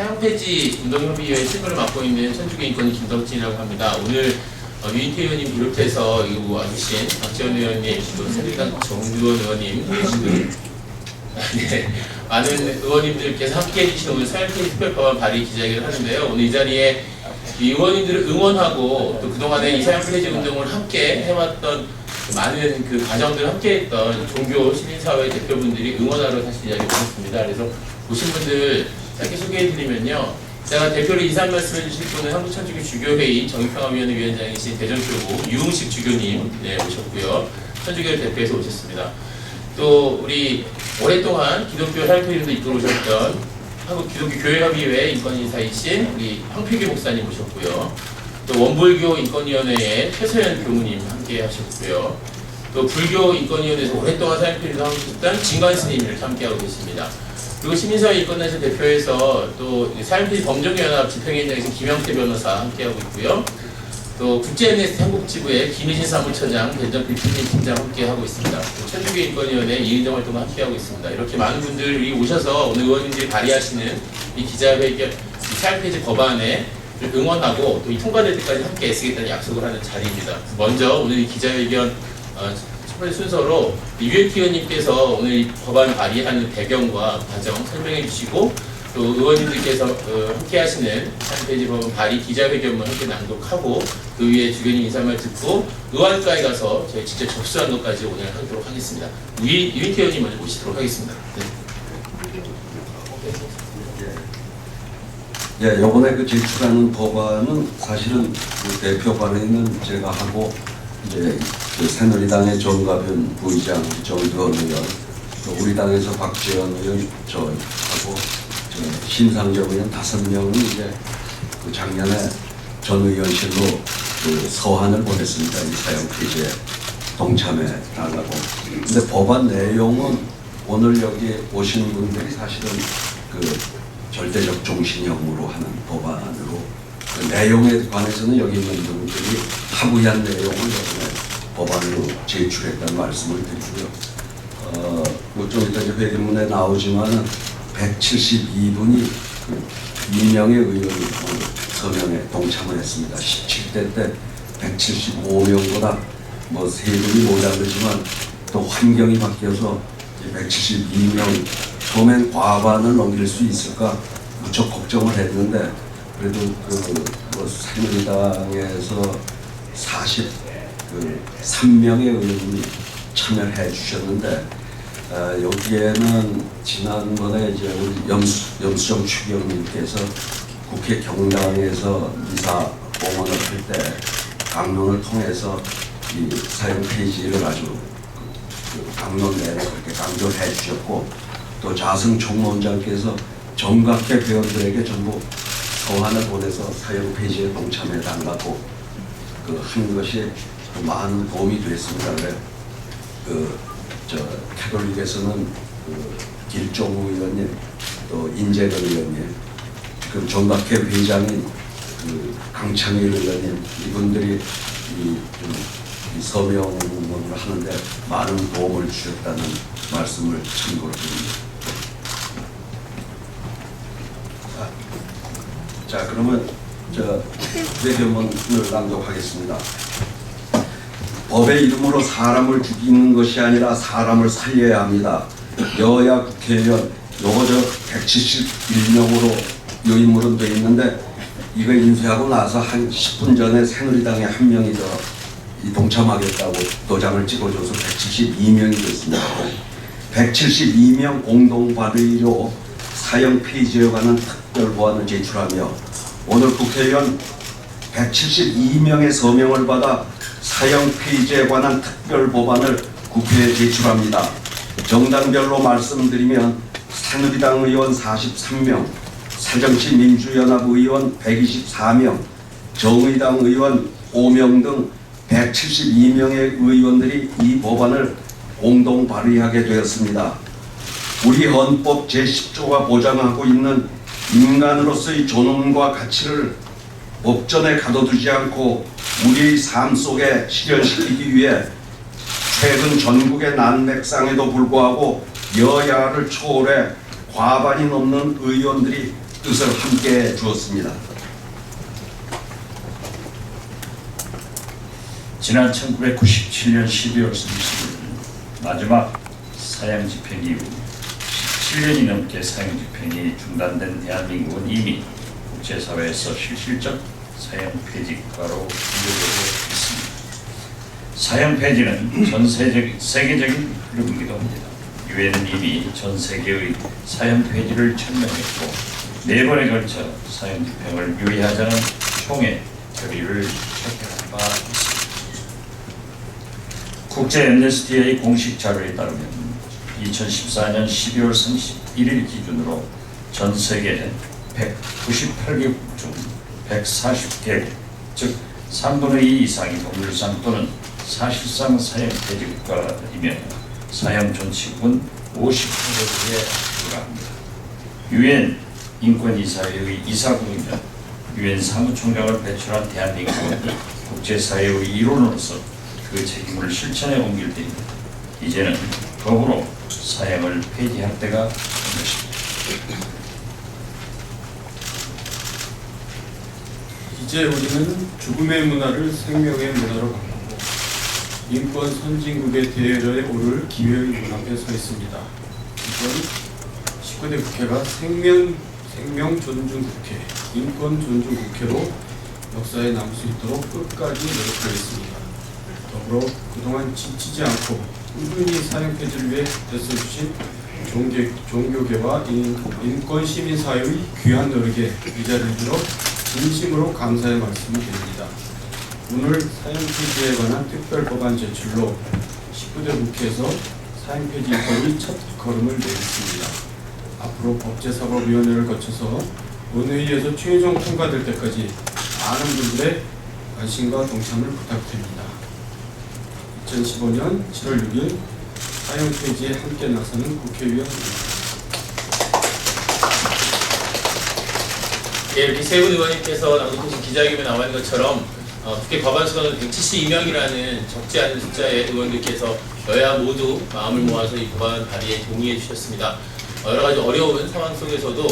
사형폐지 운동협의회 실무를 맡고 있는 천주교 인권위 김덕진이라고 합니다. 오늘 어, 유인태 의원님 비롯해서 이거 와주신 박지원 의원님, 또 새누리당 정두원 의원님, 계시는 네, 많은 의원님들께서 함께 해주신 오늘 사형폐지 특별법안 발의 기자회견을 하는데요. 오늘 이 자리에 이 의원님들을 응원하고 또 그동안에 이 사형폐지 운동을 함께 해왔던 그 많은 그 과정들을 함께했던 종교 시민사회 대표분들이 응원하러 사실 이 자리에 오셨습니다. 그래서 오신 분들 짧게 소개해드리면요. 제가 대표로 인사 말씀해 주실 분은 한국천주교 주교회의 정의평화위원회 위원장이신 대전교구 유흥식 주교님 네, 오셨고요. 천주교를 대표해서 오셨습니다. 또 우리 오랫동안 기독교 사회표현도 이끌어 오셨던 한국 기독교 교회협의회 인권인사이신 우리 황필규 목사님 오셨고요. 또 원불교 인권위원회의 최서연 교무님 함께 하셨고요. 또 불교 인권위원회에서 오랫동안 사회표현을 하고 계셨던 진관 스님 이렇게 함께하고 계십니다. 그리고 시민사회 인권단체 대표에서 또 사회표현 범정연합 집행위원장이신 김영태 변호사 함께하고 있고요. 또 국제엠네스티 한국지부의 김희진 사무처장, 대전 비피님 팀장 함께하고 있습니다. 또 천주교 인권위원회 이은정 활동을 함께하고 있습니다. 이렇게 많은 분들이 오셔서 오늘 의원님들이 발의하시는 이 기자회견, 이 사회폐지 법안에 응원하고 또 이 통과될 때까지 함께 애쓰겠다는 약속을 하는 자리입니다. 먼저 오늘 이 기자회견 어, 첫 순서로 유현기 의원님께서 오늘 이 법안 발의하는 배경과 과정 설명해 주시고 또 의원님들께서 어, 함께 하시는 사회폐지 법안 발의 기자회견만 함께 낭독하고 그 위에 주변인 인사말 듣고 의원가에 가서 저희 직접 접수한 것까지 오늘 하도록 하겠습니다. 위, 유인태 의원님 먼저 모시도록 하겠습니다. 네. 예, 요번에 그 제출하는 법안은 사실은 그 대표 발의는 제가 하고 이제 그 새누리당의 정가변 부의장 정두원 의원 또 우리 당에서 박지원 의원 저 하고 저 심상정 의원 다섯 명은 이제 그 작년에 전 의원실로 그 서한을 보냈습니다. 이 사형 폐지에 동참해 달라고. 근데 법안 내용은 오늘 여기 오신 분들이 사실은 그 절대적 종신형으로 하는 법안으로 그 내용에 관해서는 여기 있는 분들이 합의한 내용을 이번에 법안으로 제출했다는 말씀을 드리고요. 어, 뭐좀 이따 이제 회견문에 나오지만은 172분이 그 이명의 의원이 오늘 서명에 동참을 했습니다. 17대 때 175명보다 뭐세 분이 모자르지만 또 환경이 바뀌어서 172명 처음엔 과반을 넘길 수 있을까 무척 걱정을 했는데 그래도 그뭐 새누리당에서 43명의 의원님이 참여해 주셨는데 아, 여기에는 지난번에 이제 우리 염수, 염수정 추경님께서 국회 경당에서 이사 공원을 할 때 강론을 통해서 이 사용 폐지를 아주 그, 그 강론 내내 그렇게 강조를 해 주셨고 또 자승 총무원장께서 정각계 회원들에게 전부 서한을 보내서 사용 폐지에 동참해 달라고 그한 것이 또 많은 도움이 됐습니다. 그래 그저 캐톨릭에서는 그 길종우 의원님 또 인재근 의원님 그 정각회 회장인 그 강창일 의원님 이분들이 이좀 이 서명을 하는데 많은 도움을 주셨다는 말씀을 참고로 드립니다. 자, 그러면 저 외교문을 낭독하겠습니다. 법의 이름으로 사람을 죽이는 것이 아니라 사람을 살려야 합니다. 여야 국회의원 요거 저 171명으로 요 인물은 돼 있는데 이거 인쇄하고 나서 한 10분 전에 새누리당에 한 명이 더이 동참하겠다고 도장을 찍어줘서 172명이 됐습니다. 172명 공동 발의로 사형 폐지에 관한 특별 보안을 제출하며 오늘 국회의원 172명의 서명을 받아 사형 폐지에 관한 특별 법안을 국회에 제출합니다. 정당별로 말씀드리면 새누리당 의원 43명, 새정치 민주연합 의원 124명, 정의당 의원 5명 등 172명의 의원들이 이 법안을 공동 발의하게 되었습니다. 우리 헌법 제10조가 보장하고 있는 인간으로서의 존엄과 가치를 법전에 가둬두지 않고 우리의 삶 속에 실현시키기 위해 최근 전국의 난맥상에도 불구하고 여야를 초월해 과반이 넘는 의원들이 뜻을 함께 주었습니다. 지난 1997년 12월 30일 마지막 사형 집행 이후 17년이 넘게 사형 집행이 중단된 대한민국은 이미 국제사회에서 실질적 사형 폐지 국가로 분류되고 있습니다. 사형 폐지는 전 세계적인 흐름이기도 합니다. 유엔은 이미 전 세계의 사형 폐지를 천명했고 네 번에 걸쳐 사형 집행을 유예하자는 총회 결의를 채택한 바 있습니다. 국제 엠네스티의 공식 자료에 따르면 2014년 12월 31일 기준으로 전 세계 198개국 중 140개국, 즉 3분의 2 이상이 법률상 또는 사실상 사형 폐지 국가이며 사형 존치국은 58개국에 불과합니다. 유엔 인권이사회의 이사국이며 유엔 사무총장을 배출한 대한민국은 국제사회의 일원으로서 그 책임을 실천에 옮길 때입니다. 이제는 법으로 사형을 폐지할 때가 온 것입니다. 이제 우리는 죽음의 문화를 생명의 문화로 바꾸고 인권 선진국의 대열에 오를 기회의 눈앞에 서 있습니다. 이번 19대 국회가 생명, 생명 존중 국회, 인권 존중 국회로 역사에 남을 수 있도록 끝까지 노력하겠습니다. 더불어 그동안 지치지 않고 꾸준히 폐지를 위해 애써주신 종교, 종교계와 인, 인권 시민사회의 귀한 노력에 이 자리를 빌어 진심으로 감사의 말씀을 드립니다. 오늘 사형 폐지에 관한 특별 법안 제출로 19대 국회에서 사형 폐지 입법의 첫 걸음을 내딛습니다. 앞으로 법제사법위원회를 거쳐서 본회의에서 최종 통과될 때까지 많은 분들의 관심과 동참을 부탁드립니다. 2015년 7월 6일 사형 폐지에 함께 나서는 국회의원입니다. 예, 이렇게 세 분 의원님께서 낭독하신 기자회견에 나와 있는 것처럼 어, 국회 과반 수는 172명이라는 적지 않은 숫자의 의원들께서 여야 모두 마음을 모아서 이 법안 발의에 동의해 주셨습니다. 어, 여러 가지 어려운 상황 속에서도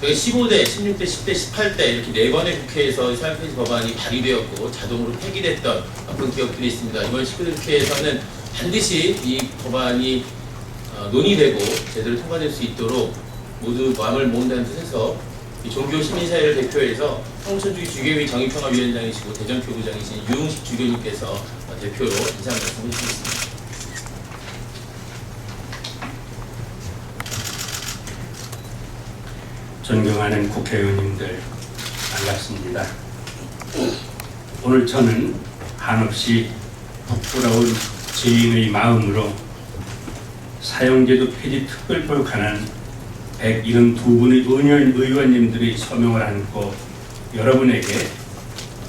저희 15대, 16대, 10대, 18대 이렇게 네 번의 국회에서 사용 폐지 법안이 발의되었고 자동으로 폐기됐던 그런 기억들이 있습니다. 이번 19대 국회에서는 반드시 이 법안이 어, 논의되고 제대로 통과될 수 있도록 모두 마음을 모은다는 뜻에서 이 종교 시민사회를 대표해서 성천주의 주교회 정의평화위원장이시고 대전교구장이신 유흥식 주교님께서 어, 대표로 인사 말씀해 주시겠습니다. 존경하는 국회의원님들 반갑습니다. 오늘 저는 한없이 부끄러운 죄인의 마음으로 사형제도 폐지 특별법에 관한 172분의 의원, 의원님들이 서명을 안고 여러분에게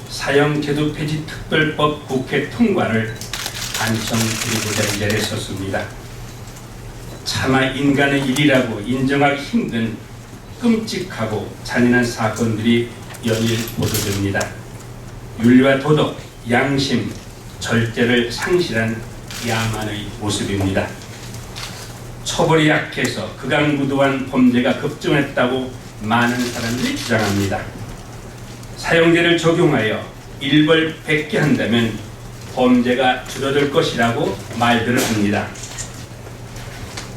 사형제도 폐지 특별법 국회 통과를 간청드리고자 이 자리에 섰습니다. 차마 인간의 일이라고 인정하기 힘든 끔찍하고 잔인한 사건들이 연일 보도됩니다. 윤리와 도덕, 양심, 절제를 상실한 야만의 모습입니다. 처벌이 약해서 극악무도한 범죄가 급증했다고 많은 사람들이 주장합니다. 사형제를 적용하여 일벌백계 한다면 범죄가 줄어들 것이라고 말들을 합니다.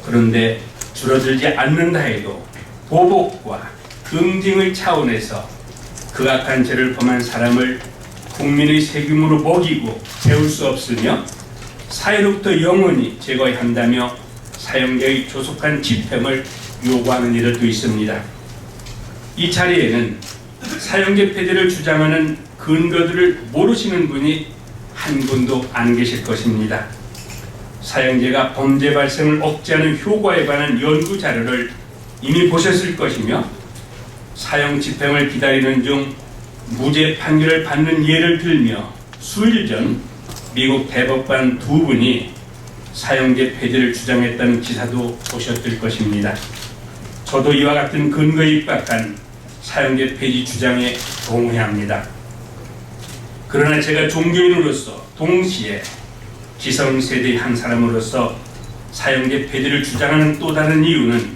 그런데 줄어들지 않는다 해도 보복과 긍징의 차원에서 극악한 죄를 범한 사람을 국민의 세금으로 먹이고 세울 수 없으며 사회로부터 영원히 제거해야 한다며 사형제의 조속한 집행을 요구하는 이들도 있습니다. 이 자리에는 사형제 폐지를 주장하는 근거들을 모르시는 분이 한 분도 안 계실 것입니다. 사형제가 범죄 발생을 억제하는 효과에 관한 연구 자료를 이미 보셨을 것이며 사형 집행을 기다리는 중 무죄 판결을 받는 예를 들며 수일 전 미국 대법관 두 분이 사형제 폐지를 주장했다는 기사도 보셨을 것입니다. 저도 이와 같은 근거에 입각한 사형제 폐지 주장에 동의합니다. 그러나 제가 종교인으로서 동시에 기성세대의 한 사람으로서 사형제 폐지를 주장하는 또 다른 이유는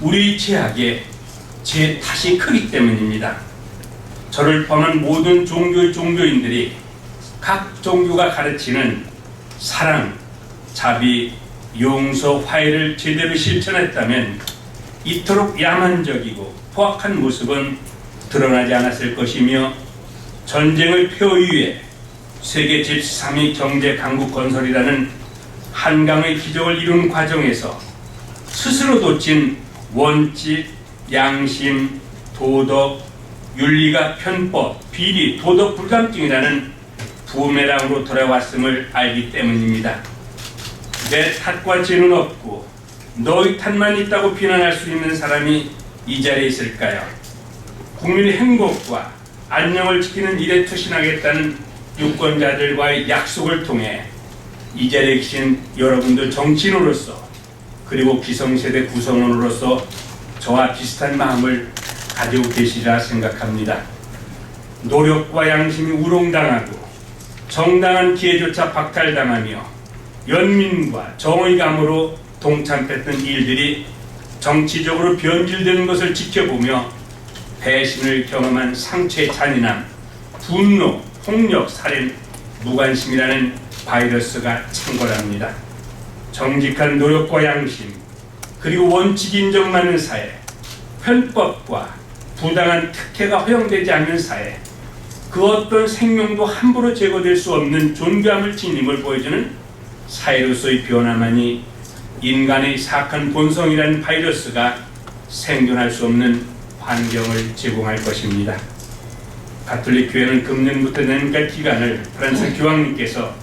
우리 제약에 제 탓이 크기 때문입니다. 저를 포함한 모든 종교의 종교인들이 각 종교가 가르치는 사랑, 자비, 용서, 화해를 제대로 실천했다면 이토록 야만적이고 포악한 모습은 드러나지 않았을 것이며 전쟁의 표 위에 세계 제3위 경제 강국 건설이라는 한강의 기적을 이룬 과정에서 스스로 뒀진 원칙, 양심, 도덕, 윤리가 편법, 비리, 도덕 불감증이라는 부메랑으로 돌아왔음을 알기 때문입니다. 내 탓과 죄는 없고 너의 탓만 있다고 비난할 수 있는 사람이 이 자리에 있을까요? 국민의 행복과 안녕을 지키는 일에 투신하겠다는 유권자들과의 약속을 통해 이 자리에 계신 여러분들 정치인으로서 그리고 기성세대 구성원으로서 저와 비슷한 마음을 가지고 계시리라 생각합니다. 노력과 양심이 우롱당하고 정당한 기회조차 박탈당하며 연민과 정의감으로 동참했던 일들이 정치적으로 변질되는 것을 지켜보며 배신을 경험한 상처의 잔인함, 분노, 폭력, 살인, 무관심이라는 바이러스가 창궐합니다. 정직한 노력과 양심, 그리고 원칙 인정받는 사회, 편법과 부당한 특혜가 허용되지 않는 사회, 그 어떤 생명도 함부로 제거될 수 없는 존귀함을 지님을 보여주는 사회로서의 변화만이 인간의 사악한 본성이라는 바이러스가 생존할 수 없는 환경을 제공할 것입니다. 가톨릭 교회는 금년부터 내년까지 기간을 프란스 교황님께서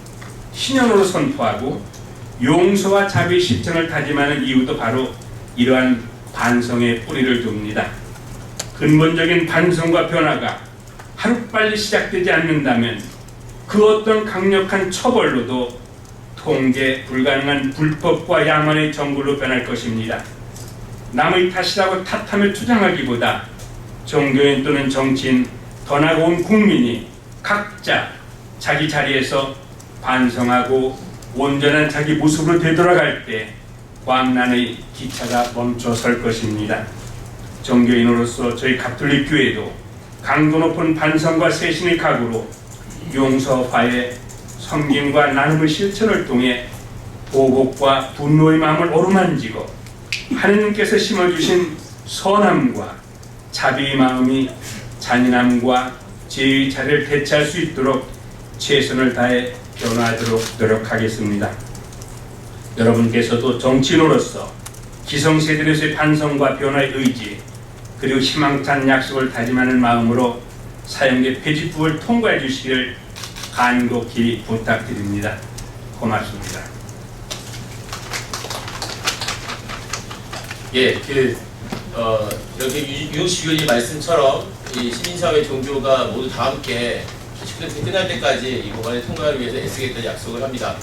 신년으로 선포하고 용서와 자비 실천을 다짐하는 이유도 바로 이러한 반성의 뿌리를 둡니다. 근본적인 반성과 변화가 하루빨리 시작되지 않는다면 그 어떤 강력한 처벌로도 통제 불가능한 불법과 야만의 정글로 변할 것입니다. 남의 탓이라고 탓하며 투장하기보다 종교인 또는 정치인 더 나아가 온 국민이 각자 자기 자리에서 반성하고 온전한 자기 모습으로 되돌아갈 때 광란의 기차가 멈춰 설 것입니다. 종교인으로서 저희 가톨릭 교회도 강도 높은 반성과 세신의 각오로 용서, 화해, 섬김과 나눔의 실천을 통해 보복과 분노의 마음을 어루만지고 하느님께서 심어주신 선함과 자비의 마음이 잔인함과 죄의 자리를 대체할 수 있도록 최선을 다해 변화하도록 노력하겠습니다. 여러분께서도 정치인으로서 기성세대로서의 반성과 변화의 의지 그리고 희망찬 약속을 다짐하는 마음으로 사형제 폐지법을 통과해 주시기를 간곡히 부탁드립니다. 고맙습니다. 예, 그 어, 이렇게 유용식 의원님 말씀처럼 이 시민사회 종교가 모두 다 함께 10% 끝날 때까지 이 법안을 통과하기 위해서 애쓰겠다는 약속을 합니다.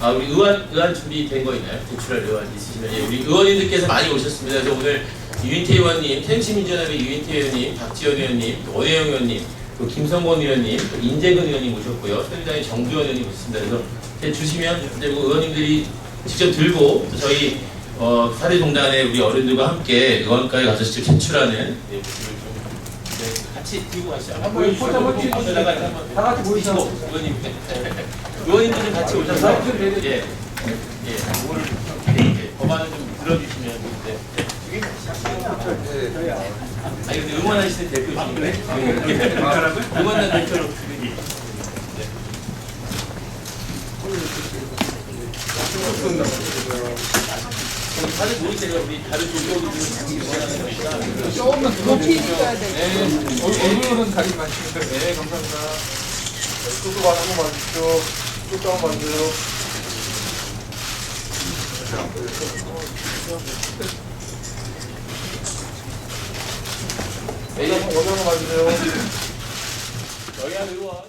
아, 우리 의원, 의원 준비된 거 있나요? 제출할 의원 있으시면 예, 우리 의원님들께서 많이 오셨습니다. 그래서 오늘 유인태 의원님, 텐시민전협의 유인태 의원님, 박지원 의원님, 또 원혜영 의원님, 또 김성권 의원님, 또 인재근 의원님 오셨고요. 새누리당의 정두원 의원님 오셨습니다. 그래서 이제 주시면 이제 뭐 의원님들이 직접 들고 또 저희 어, 사대동단의 우리 어른들과 함께 의원까지 가서 직접 제출하는 예, 같이 들고 가시죠. 한번 같이 한번 다 같이 보시고 의원님 의원님들 좀 같이 오셔서 예, 예, 오늘 예, 법안을 좀 들어주시면 네. 아니 근데 응원하시는 대표님인데 응원하는 대표로 예. 다들 모르세요. 우리 다른 원하는 거니까. 조금만 높이 있어야 돼. 네, 얼굴은 가리지 마시고. 네, 감사합니다. 소도 한번 봐주십시오. 소도 한번 봐주세요. 네, 원장 한번 봐주세요. 여기 한 의원.